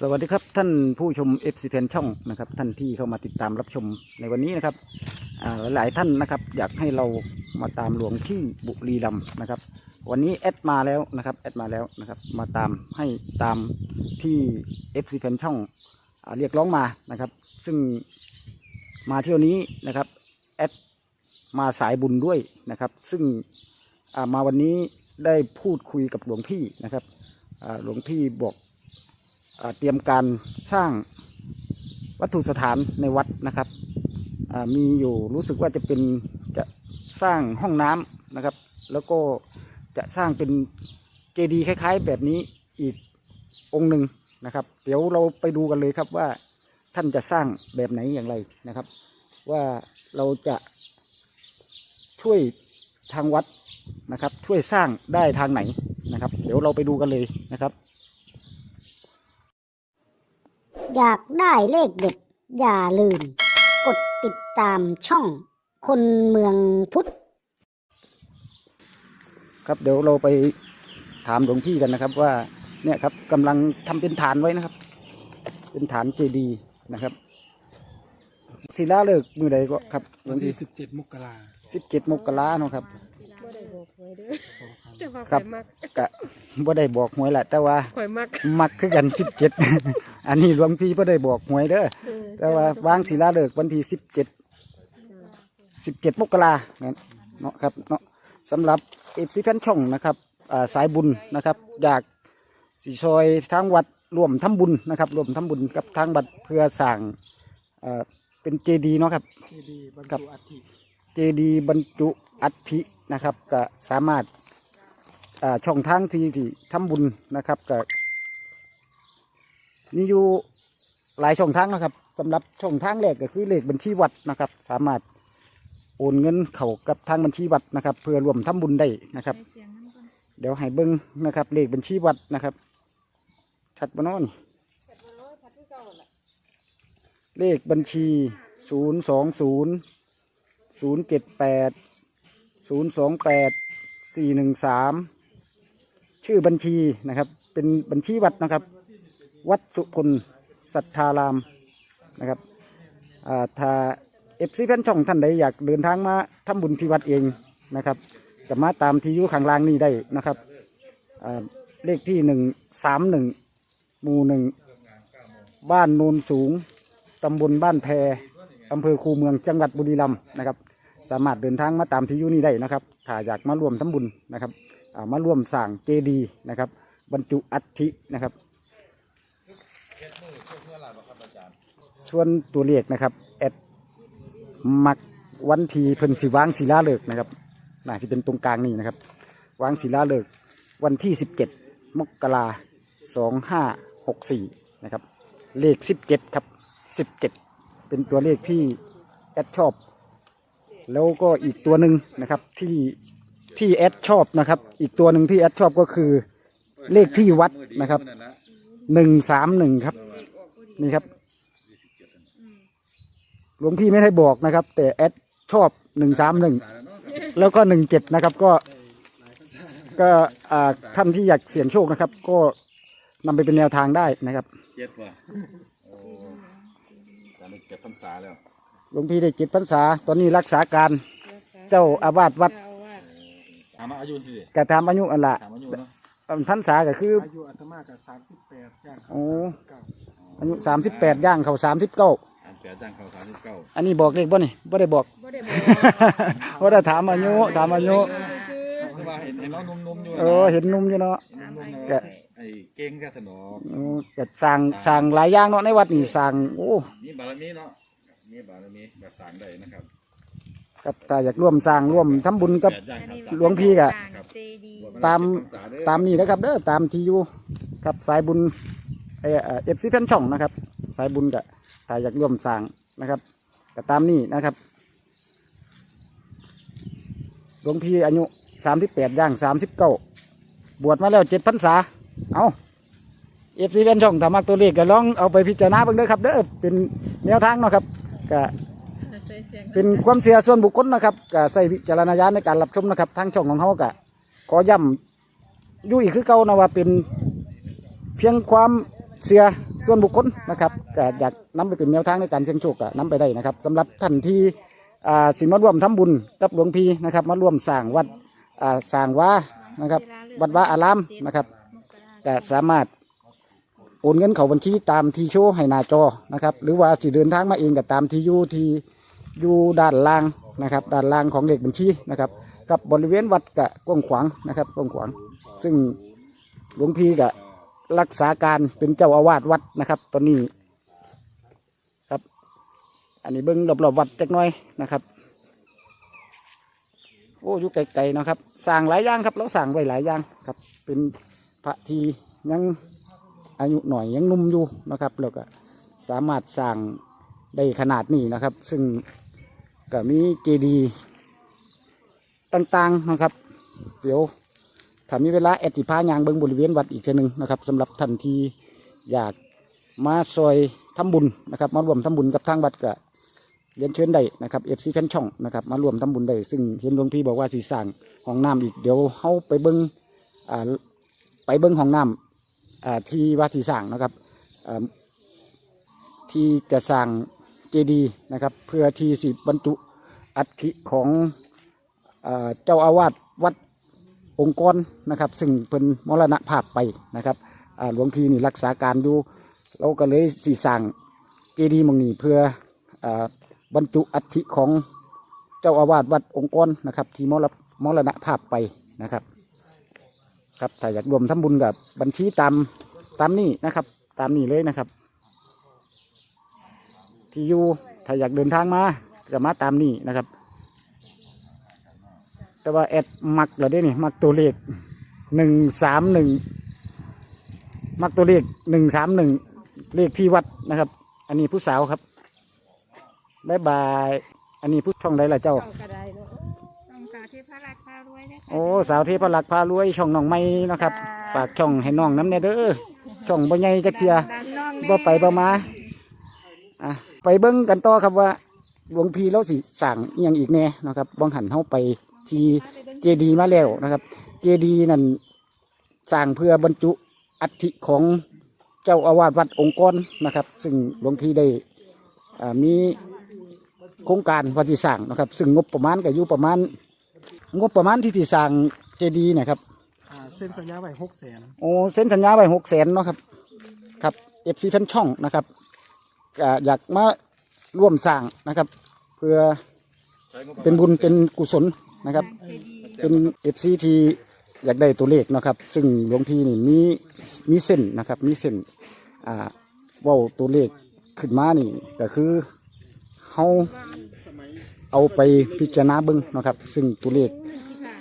สวัสดีครับท่านผู้ชม f อ n ช่องนะครับท่านที่เข้ามาติดตามรับชมในวันนี้นะครับหลายท่านนะครับอยากให้เรามาตามหลวงที่บุรีรัมย์นะครับ วันนี้แอดมาแล้วนะครับแอดมาแล้วนะครับมาตามให้ตามที่ f อ n ช่องเรียกร้องมานะครับ ซึ่งมาเที่ยวนี้นะครับแอดมาสายบุญด้วยนะครับ ซึ่งมาวันนี้ได้พูดคุยกับหลวงพี่นะครับหลวงพี่บอก เตรียมการสร้างวัตถุสถานในวัดนะครับมีอยู่รู้สึกว่าจะเป็นจะสร้างห้องน้ำนะครับ แล้วก็จะสร้างเป็นเจดีย์คล้าย ๆ แบบนี้อีกองค์หนึ่งนะครับ เดี๋ยวเราไปดูกันเลยครับว่าท่านจะสร้างแบบไหนอย่างไรนะครับ ว่าเราจะช่วยทางวัดนะครับ ช่วยสร้างได้ทางไหนนะครับ เดี๋ยวเราไปดูกันเลยนะครับ อยากได้เลขเด็ด อย่าลืม กดติดตามช่องคนเมืองพุทธ ครับเดี๋ยวเราไปถามหลวงพี่กันนะครับว่าเนี่ยครับกำลังทำเป็นฐานไว้นะครับ เป็นฐานเจดีย์นะครับศิลาเลิกษ์มือใดก็ครับหลวัวนงที่พี่สิบเจ็ดมกราสิบเจ็ดมกราเนาะครับบ่ ได้บอกหวยเด้อแต่ว่าครัข่อบยมักกะบ่ได้บอกหวยแหละแต่ว่าข่อยมักมักคือกันสิบเจ็ด อันนี้หลวงพี่บ่ได้บอกหวยเด้อเออแต่ว่าวางศิลาเลิกษ์วันที่สิบเจ็ดสิบเจ็ดมกราเนาะครับเนาะสำหรับเอฟซีแฟนช่องนะครับอ่าสายบุญนะครับอยากสีซอยทางวัดรวมทำบุญนะครับรวมทำบุญกับทางวัดเพื่อสั่งอ่าเป็นเจดีย์เนาะครับ ที่ดีบรรครับจุอัฐิ เจดีบรรจุอัฐินะครับก็สามารถช่องทางที่ที่ทำบุญนะครับก็มีอยู่หลายช่องทางนะครับสำหรับช่องทางแรกก็คือเลขบัญชีวัดนะครับ สามารถโอนเงินเข้ากับทางบัญชีวัดนะครับ เพื่อรวมทำบุญได้นะครับ เดี๋ยวให้เบิ้งนะครับ เลขบัญชีวัดนะครับชัดบ่เนอนเลขบัญชีศูนย์สองศูนย์ ศูนย์เจ็ดแปดศูนย์สองแปดสี่หนึ่งสามชื่อบัญชีนะครับ เป็นบัญชีวัดนะครับ วัดสุพลสัทธารามนะครับถ้าเอฟซีแฟนช่องท่านใดอยากเดินทางมาทำบุญที่วัดเองนะครับจะมาตามที่อยู่ข้างล่างนี้ได้นะครับเลขที่หนึ่งสามหนึ่งหมู่หนึ่งบ้านโนนสูงตำบลบ้านแพอำเภอคูเมืองจังหวัดบุรีรัมย์นะครับ สามารถเดินทางมาตามที่อยู่นี้ได้นะครับถ้าอยากมาร่วมทำบุญนะครับามาร่วมสร้างเจดีย์นะครับ บรรจุอัฐินะครับ ส่วนตัวเลขนะครับแอดมักวันทีเพิ่นสิวางศิลาฤกษ์นะครับน่าจะเป็นตรงกลางนี่นะครับ วางศิลาฤกษ์วันที่สิบเจ็ดมกราสองห้าหกสี่นะครับ เลขสิบเจ็ดครับสิบเจ็ดเป็นตัวเลขที่แอดชอบ แล้วก็อีกตัวหนึ่งนะครับที่ที่แอดชอบนะครับ อีกตัวหนึ่งที่แอดชอบก็คือเลขที่วัดนะครับหนึ่งสามหนึ่งครับ นี่ครับหลวงพี่ไม่ได้บอกนะครับ แต่แอดชอบหนึ่งสามหนึ่งแล้วก็หนึ่งเจ็ดนะครับก็ ก็อ่าท่านที่อยากเสี่ยงโชคนะครับ ก็นำไปเป็นแนวทางได้นะครับ เจ็ดว่ะโอ้ตอนนี้เจ็ดพรรษาแล้ว หลวงพี่ได้จิตพรรษา ตอนนี้รักษาการเจ้าอาวาสวัดเจ้าอาวาสถามมาอายุสิกระทำอายุอันละถามอายุเนาะพรรษาก็คืออายุอาตมากับสามสิบแปดย่างโอ้เข้า39อายุสามสิบแปดย่างเขาสามสิบเก้าสามแปดจ้างเขาสามสิบเก้าอันนี้บอกเลขบ่นี่บ่ได้บอกบ่ได้บอกว่าได้ถามอายุถามอายุซื้อเพราะว่าเห็นเห็นน้องนุ่มๆอยู่เออเห็นหนุ่มอยู่เนาะนุ่มๆแกะเนาะไอ้เก่งแค่ถนอมเออก็สร้างสร้างหลายอย่างเนาะในวัดนี่สร้างโอ้มีบารมีเนาะ มีบารมีแบบสร้างได้นะครับ กับถ้าอยากร่วมสร้างร่วมทำบุญกับแปดย่างเขาสามหลวงพี่กะครับเจดีย์ตามเจ็ดพรรษเด้อตามนี้นะครับเด้อตามที่อยู่กับสายบุญเอเอฟซีแฟนช่องนะครับ สายบุญกับถ้าอยากร่วมสร้างนะครับก็ตามนี้นะครับหลวงพี่อายุสามสิบแปดย่างสามสิบเก้าบวชมาแล้วเจ็ดพรรษาเอาเอฟซีแฟนช่องถ้ามักตัวเลขก็ลองเอาไปพิจารณาเบิ่งเด้อครับเด้อเป็นแนวทางเนาะครับ ก็เป็นความเสียส่วนบุคคลนะครับก็ใส่วิจารณญาณในการรับชมนะครับทางช่องของเขาก็ขอย้ำอยู่อีกคือเก่านะว่าเป็นเพียงความเสียส่วนบุคคลนะครับก็อยากนำไปเป็นแนวทางในการเสี่ยงโชคก็นำไปได้นะครับสำหรับท่านที่อ่าสิมาร่วมทำบุญกับหลวงพี่นะครับ มาร่วมสร้างวัดอ่าสร้างว่านะครับ วัดว่าอารามนะครับก็สามารถ โอนเงินเข้าบัญชีตามที่โชว์ให้หน้าจอนะครับ หรือว่าสิเดินทางมาเองก็ตามที่อยู่ที่อยู่ด้านล่างนะครับ ด้านล่างของเลขบัญชีนะครับ กับบริเวณวัดกะกว้างขวางนะครับกว้างขวาง ซึ่งหลวงพี่ก็รักษาการเป็นเจ้าอาวาสวัดนะครับ ตอนนี้ครับ อันนี้เบิ้งรอบๆวัดจักหน้อยนะครับโอ้อยู่ไกลๆนะครับสร้างหลายอย่างครับเราสร้างไว้หลายอย่างครับ เป็นพระที่ยัง อายุหน่อยยังนุ่มอยู่นะครับแล้วก็สามารถสร้างได้ขนาดนี้นะครับ ซึ่งก็มีเจดีต่างๆนะครับ เดี๋ยวถ้ามีเวลาแอดติพายางเบิงบริเวณวัดอีกทีหนึ่งนะครับสำหรับท่านที่อยากมาซอยทำบุญนะครับ มารวมทำบุญกับทางวัดก็เรียนเชิญได้นะครับเอฟซีแฟนช่องนะครับมารวมทำบุญได้ซึ่งเห็นหลวงพี่บอกว่าสีสร้างห้องน้ำอีกเดี๋ยวเขาไปเบิ้งอไปเบิ้งห้องน้ำ ที่ว่าที่สร้างนะครับที่จะสร้างเจดีย์นะครับ เพื่อที่สิบรรจุอัฐิของอเจ้าอาวาสวัดองค์กรนะครับ ซึ่งเป็นมรณภาพไปนะครับหลวงพี่นี่รักษาการอยู่เราก็เลยสีสร้างเจดีย์มองนี้เพื่ออบรรจุอัฐิของเจ้าอาวาสวัดองค์กรนะครับ ที่มรมรณภาพไปนะครับ ครับถ้าอยากรวมทำบุญกับบัญชีตามตามนี้นะครับ ตามนี้เลยนะครับ ที่อยู่ถ้าอยากเดินทางมาก็มาตามนี้นะครับ แต่ว่าแอดมักเหรอเด้นี่มักตัวเลขหนึ่งสามหนึ่งมักตัวเลขหนึ่งสามหนึ่งเลขที่วัดนะครับ อันนี้ผู้สาวครับบายบาย อันนี้ผู้ช่องใดล่ะเจ้า สาธิตพระรักพารวยนะคะโอ้สาวเทพรักษ์พารวยช่องน้องไม่นะครับฝากช่องให้น้องน้ำเนเด้อช่องบ่ใหญ่จักเทียดันน้องบ่ไปบ่มาอะไปเบิ่งกันต่อครับว่าหลวงพี่เราสิสั่งอหยังอีกแน่นะครับบังหันเฮาไปที่ เจดีย์มาแล้วนะครับ เจดีย์นั่นสร้างเพื่อบรรจุอัฐิของเจ้าอาวาสวัดองค์กรนะครับ ซึ่งหลวงพี่ได้อ่ามีโครงการวัดที่สร้างนะครับ ซึ่งงบประมาณก็อยู่ประมาณ งบประมาณที่ที่สร้างเจดีย์เนะครับ อ่าเส้นสัญญาไว้หกแสนโอ้เซ็นสัญญาไว้หกแสนเนาะครับ ครับเอฟซีแฟนช่องนะครับก็อยากมาร่วมสร้างนะครับ เพื่อเป็นบุญเป็นกุศลนะครับ เป็นเอฟซีที่อยากได้ตัวเลขเนาะครับ ซึ่งหลวงพี่นี่มีมีเส้นนะครับ มีเส้นอ่าเว่าตัวเลขขึ้นมานี่ก็คือเขาเอาไปพิจารณาเบิ้งเนาะครับ ซึ่งตัวเลข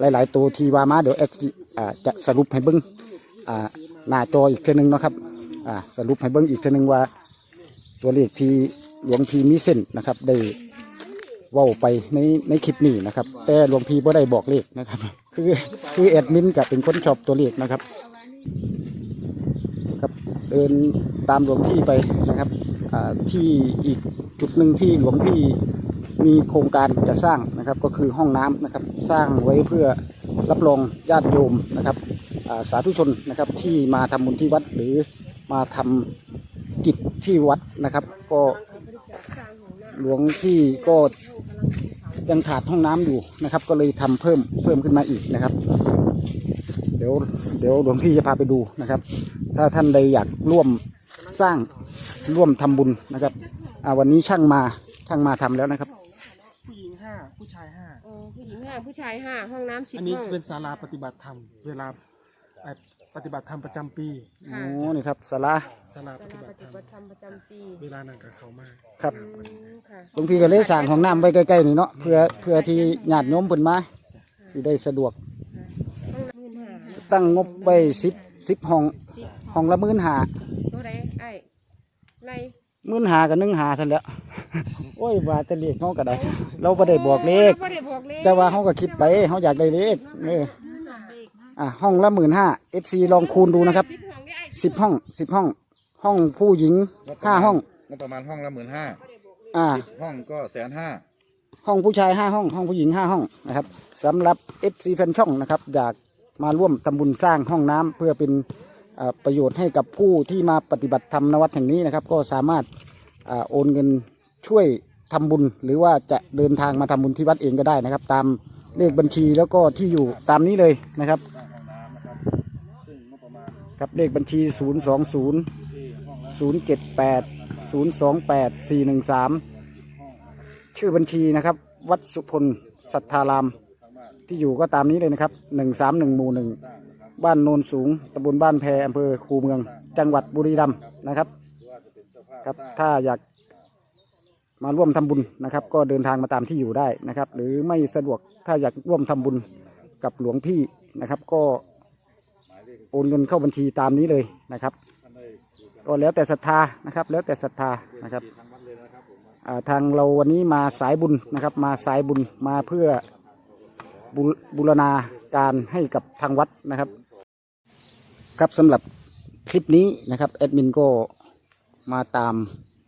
หลาย ๆ ตัวที่ว่ามาเดี๋ยวแอดสิอ่าจะสรุปให้เบิ้งหน้าจออีกเทีนึงเนาะครับสรุปให้เบิ้งอีกเทีนึงว่า ตัวเลขที่หลวงพี่มีเส้นนะครับได้ว้าไปในในคลิปนี้นะครับ แต่หลวงพี่บ่ได้บอกเลขนะครับ คือคือแอดมินกับเป็นคนชอบตัวเลขนะครับ ครับเดินตามหลวงพี่ไปนะครับที่อีกจุดหนึ่งที่หลวงพี่ มีโครงการจะสร้างนะครับก็คือห้องน้ำนะครับสร้างไว้เพื่อรับรองญาติโยมนะครับสาธุชนนะครับที่มาทำบุญที่วัดหรือมาทำกิจที่วัดนะครับ ก็หลวงพี่ก็ยังขาดห้องน้ำอยู่นะครับ ก็เลยทำเพิ่มเพิ่มขึ้นมาอีกนะครับ เดี๋ยวเดี๋ยวหลวงพี่จะพาไปดูนะครับ ถ้าท่านใดอยากร่วมสร้างร่วมทำบุญนะครับวันนี้ช่างมาช่างมาทำแล้วนะครับ ผู้ชายห้าโอ้ผู้หญิงห้าผู้ชายห้าห้องน้ำสิบอันนี้ห้อง เป็นศาลาปฏิบัติธรรม เวลาเอ่อปฏิบัติธรรมประจำปีโอ้นี่ครับสาราศาลาสปลาฏิปบัติธรฏิรมบัติธรรมประจำปีเวลานั้นกับเขามากครับอืมค่ะหลวงพี่ก็เลยสั่งของน้ำไว้ใกล้ๆนี่เนาะเพื่อเพื่อที่ญาติโยมเพิ่นมาสิได้สะดวกห้องละหมื่นห้าตั้งงบไว้สิบสิบห้องสิบห้องละหมื่นหาตัวใดไอ้ไรห มื่นหากับหนึ่งหาทันแหล้ว โอ้ยว่าแต่เลขเขาก็ได้ เราไ่ได้บอกเลขราบ่ได้บอกเลขแต่ว่าเขาก็คิดไปเขาอยากได้เลขเอออะห้องละหมื่นห้าเอฟซีลองคูณดูนะครับสิบห้องนี่ไอ้สิบห้องสิบห้อง ห้องผู้หญิงห้าห้อง งบประมาณห้องละหมื่นห้าอ่า ห้องก็แสนห้าห้องผู้ชายห้าห้อง ห้องผู้หญิงห้าห้องนะครับสำหรับเอฟซีแฟนช่องนะครับ อยากมาร่วมทำบุญสร้างห้องน้ำเพื่อเป็นอ่า ประโยชน์ให้กับผู้ที่มาปฏิบัติธรรมนวัดแห่งนี้นะครับ ก็สามารถอโอนเงินช่วยทำบุญ หรือว่าจะเดินทางมาทำบุญที่วัดเองก็ได้นะครับ ตามเลขบัญชีแล้วก็ที่อยู่ตามนี้เลยนะครับสร้างห้องน้ำนะครับเลขบัญชี 0 2 0ที่ห้องละ0 7 8 0 2 8 4 1 3 ชื่อบัญชีนะครับ วัดสุพลสัทธาราม ที่อยู่ก็ตามนี้เลยนะครับ 131หมู่หนึ่ง บ้านโนนสูงตำบลบ้านแพอำเภอคูเมือง จังหวัดบุรีรัมย์นะครับครับ ถ้าอยากมาร่วมทำบุญนะครับ ก็เดินทางมาตามที่อยู่ได้นะครับ หรือไม่สะดวกถ้าอยากร่วมทำบุญกับหลวงพี่นะครับ ก็โอนเงินเข้าบัญชีตามนี้เลยนะครับก็แล้วแต่ศรัทธานะครับ แล้วแต่ศรัทธานะครับทางเราวันนี้มาสายบุญนะครับ มาสายบุญมาเพื่อบบูรณาการให้กับทางวัดนะครับ ครับสำหรับคลิปนี้นะครับแอดมินก็มาตาม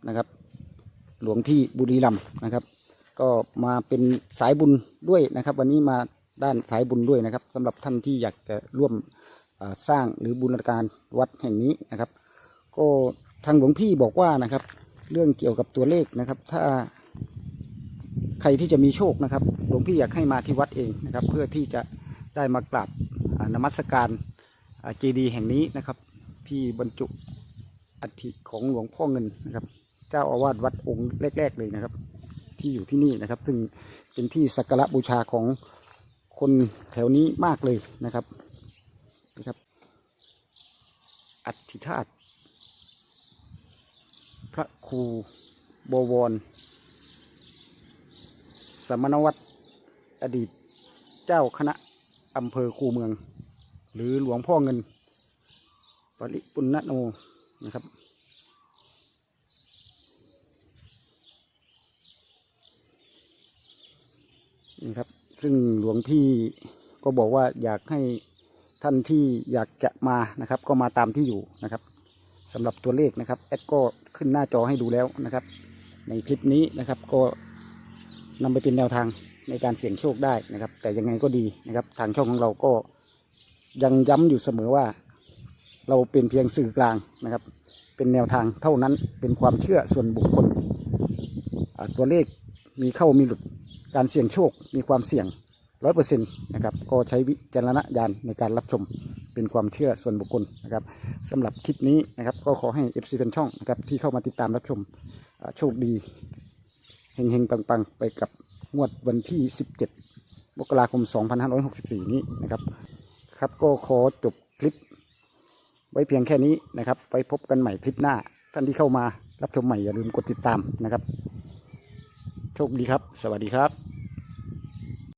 นะครับ หลวงพี่บุรีรัมนะครับ ก็มาเป็นสายบุญด้วยนะครับ วันนี้มาด้านสายบุญด้วยนะครับสำหรับท่านที่อยากจะร่วมสร้างหรือบูรณาการวัดแห่งนี้นะครับ ก็ทางหลวงพี่บอกว่านะครับ เรื่องเกี่ยวกับตัวเลขนะครับ ถ้าใครที่จะมีโชคนะครับ หลวงพี่อยากให้มาที่วัดเองนะครับ เพื่อที่จะได้มากราบนมัสการ เจดีย์แห่งนี้นะครับ ที่บรรจุอัฐิของหลวงพ่อเงินนะครับ เจ้าอาวาสวัดองค์แรก ๆ เลยนะครับ ที่อยู่ที่นี่นะครับ ซึ่งเป็นที่สักการะบูชาของคนแถวนี้มากเลยนะครับนะครับ อัฐิธาตุพระครูบวร สมณวัตรอดีตเจ้าคณะอำเภอคูเมือง หรือหลวงพ่อเงิน ปริปุณณโนนะครับ นี่ครับ ซึ่งหลวงพี่ก็บอกว่าอยากให้ท่านที่อยากจะมานะครับ ก็มาตามที่อยู่นะครับสำหรับตัวเลขนะครับแอดก็ขึ้นหน้าจอให้ดูแล้วนะครับ ในคลิปนี้นะครับก็นำไปเป็นแนวทางในการเสี่ยงโชคได้นะครับ แต่ยังไงก็ดีนะครับ ทางช่องของเราก็ ยังย้ำอยู่เสมอว่า เราเป็นเพียงสื่อกลางนะครับ เป็นแนวทางเท่านั้นเป็นความเชื่อส่วนบุคคล ตัวเลขมีเข้ามีหลุดการเสี่ยงโชคมีความเสี่ยงร้อยเปอร์เซ็นต์นะครับก็ใช้วิจารณญาณในการรับชมเป็นความเชื่อส่วนบุคคลนะครับสำหรับคลิปนี้นะครับก็ขอให้ FC เป็นช่องนะครับที่เข้ามาติดตามรับชมโชคดีเฮงๆปังๆ ไปกับงวดวันที่ 17มกราคม 2564 นี้นะครับ ครับก็ขอจบคลิป ไว้เพียงแค่นี้นะครับ ไปพบกันใหม่คลิปหน้า ท่านที่เข้ามารับชมใหม่อย่าลืมกดติดตามนะครับ โชคดีครับ สวัสดีครับ